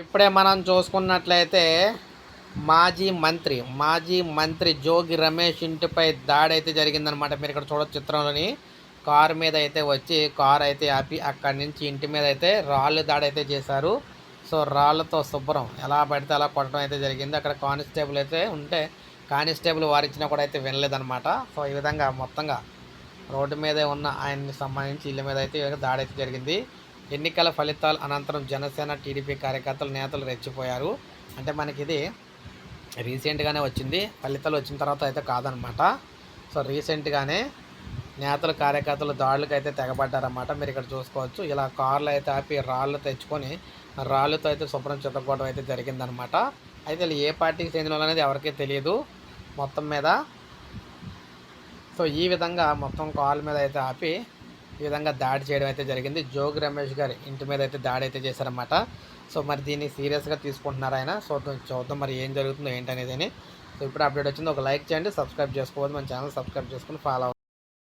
ఇప్పుడే మనం చూసుకున్నట్లయితే మాజీ మంత్రి మాజీ మంత్రి జోగి రమేష్ ఇంటిపై దాడి అయితే జరిగిందనమాట మీరు ఇక్కడ చూడొచ్చు చిత్రంలోని. కారు మీద అయితే వచ్చి కారు అయితే ఆపి అక్కడి నుంచి ఇంటి మీద అయితే రాళ్ళు దాడి అయితే చేశారు. సో రాళ్ళతో శుభ్రం. ఎలా పడితే అలా కొట్టడం అయితే జరిగింది. అక్కడ కానిస్టేబుల్ అయితే ఉంటే కానిస్టేబుల్ వారిచ్చినా కూడా అయితే వినలేదనమాట సో ఈ విధంగా మొత్తంగా రోడ్డు మీదే ఉన్న ఆయనకి సంబంధించి ఇళ్ళ మీద అయితే దాడి అయితే జరిగింది. ఎన్నికల ఫలితాల అనంతరం జనసేన టీడీపీ కార్యకర్తలు నేతలు రెచ్చిపోయారు. అంటే మనకి ఇది రీసెంట్గానే వచ్చింది. ఫలితాలు వచ్చిన తర్వాత అయితే కాదనమాట. సో రీసెంట్గానే నేతలు కార్యకర్తలు దాడులకు అయితే తెగబడ్డారన్నమాట. మీరు ఇక్కడ చూసుకోవచ్చు. ఇలా కార్లు అయితే ఆపి రాళ్ళు తెచ్చుకొని రాళ్ళతో అయితే శుభ్రం చిత్తకోవడం అయితే జరిగిందనమాట అయితే ఏ పార్టీకి చెందిన అనేది ఎవరికీ తెలియదు. మొత్తం మీద సో ఈ విధంగా మొత్తం కాల్ మీద అయితే ఆపి ఈ విధంగా దాడి చేయడం అయితే జరిగింది. జోగి రమేష్ గారి ఇంటి మీద అయితే దాడి అయితే చేశారన్నమాట. సో మరి దీన్ని సీరియస్గా తీసుకుంటున్నారు ఆయన? సో చూద్దాం మరి ఏం జరుగుతుందో ఏంటనేది సో ఇప్పుడు అప్డేట్ వచ్చింది. ఒక లైక్ చేయండి సబ్స్క్రైబ్ చేసుకోవద్దు. మన ఛానల్ సబ్స్క్రైబ్ చేసుకుని ఫాలో